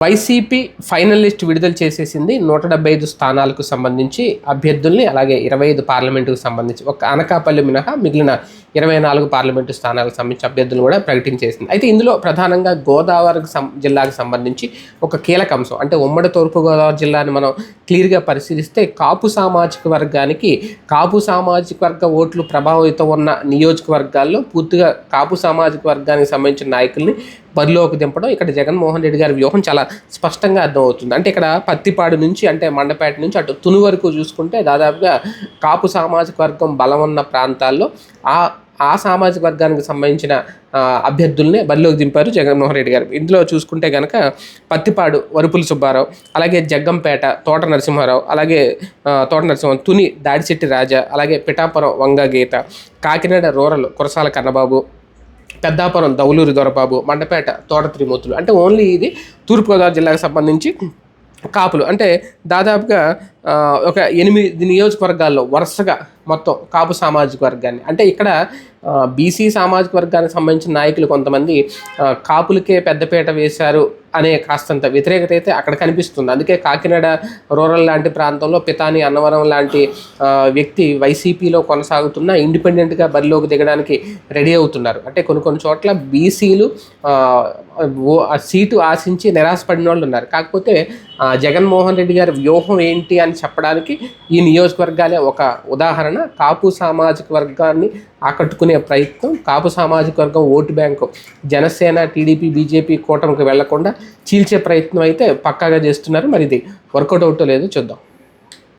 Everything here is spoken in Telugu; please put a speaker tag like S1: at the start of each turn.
S1: వైసీపీ ఫైనల్ లిస్ట్ విడుదల చేసేసింది నూట డెబ్బై ఐదు స్థానాలకు సంబంధించి అభ్యర్థుల్ని అలాగే ఇరవై ఐదు పార్లమెంటుకు సంబంధించి ఒక అనకాపల్లి మినహా మిగిలిన ఇరవై నాలుగు పార్లమెంటు స్థానాలకు సంబంధించి అభ్యర్థులు కూడా ప్రకటించేసింది అయితే ఇందులో ప్రధానంగా గోదావరికి సం జిల్లాకు సంబంధించి ఒక కీలక అంశం అంటే ఉమ్మడి తూర్పుగోదావరి జిల్లాని మనం క్లియర్గా పరిశీలిస్తే కాపు సామాజిక వర్గానికి కాపు సామాజిక వర్గ ఓట్లు ప్రభావితం ఉన్న నియోజకవర్గాల్లో పూర్తిగా కాపు సామాజిక వర్గానికి సంబంధించిన నాయకుల్ని బరిలోకి దింపడం ఇక్కడ జగన్మోహన్ రెడ్డి గారి వ్యూహం చాలా స్పష్టంగా అర్థమవుతుంది. అంటే ఇక్కడ పత్తిపాడు నుంచి అంటే మండపేట నుంచి అటు తుని వరకు చూసుకుంటే దాదాపుగా కాపు సామాజిక వర్గం బలం ఉన్న ప్రాంతాల్లో ఆ ఆ సామాజిక వర్గానికి సంబంధించిన అభ్యర్థుల్ని బరిలోకి దింపారు జగన్మోహన్ రెడ్డి గారు. ఇందులో చూసుకుంటే కనుక పత్తిపాడు వరుపుల సుబ్బారావు అలాగే జగ్గంపేట తోట నరసింహారావు అలాగే తోట నరసింహం తుని దాడిశెట్టి రాజా అలాగే పిఠాపురం వంగ గీత కాకినాడ రూరల్ కురసాల కన్నబాబు పెద్దాపురం దౌలూరి దొరబాబు మండపేట తోట త్రిమూర్తులు. అంటే ఓన్లీ ఇది తూర్పుగోదావరి జిల్లాకు సంబంధించి కాపులు. అంటే దాదాపుగా ఒక ఎనిమిది నియోజకవర్గాల్లో వరుసగా మొత్తం కాపు సామాజిక వర్గాన్ని. అంటే ఇక్కడ బీసీ సామాజిక వర్గానికి సంబంధించిన నాయకులు కొంతమంది కాపులకే పెద్దపీట వేశారు అనే కాస్తంత వ్యతిరేకత అయితే అక్కడ కనిపిస్తుంది. అందుకే కాకినాడ రూరల్ లాంటి ప్రాంతంలో పితాని అన్నవరం లాంటి వ్యక్తి వైసీపీలో కొనసాగుతున్న ఇండిపెండెంట్గా బరిలోకి దిగడానికి రెడీ అవుతున్నారు. అంటే కొన్ని కొన్ని చోట్ల బీసీలు సీటు ఆశించి నిరాశపడిన వాళ్ళు ఉన్నారు. కాకపోతే జగన్మోహన్ రెడ్డి గారి వ్యూహం ఏంటి అని చెప్పడానికి ఈ నియోజకవర్గాలే ఒక ఉదాహరణ. కాపు సామాజిక వర్గాన్ని ఆకట్టుకునే ప్రయత్నం కాపు సామాజిక వర్గం vote bank Janasena TDP BJP కూటమికి వెళ్ళకుండా చీల్చే ప్రయత్నం అయితే పక్కాగా చేస్తున్నారు. మరి ఇది వర్కౌట్ అవుటో లేదో చూద్దాం.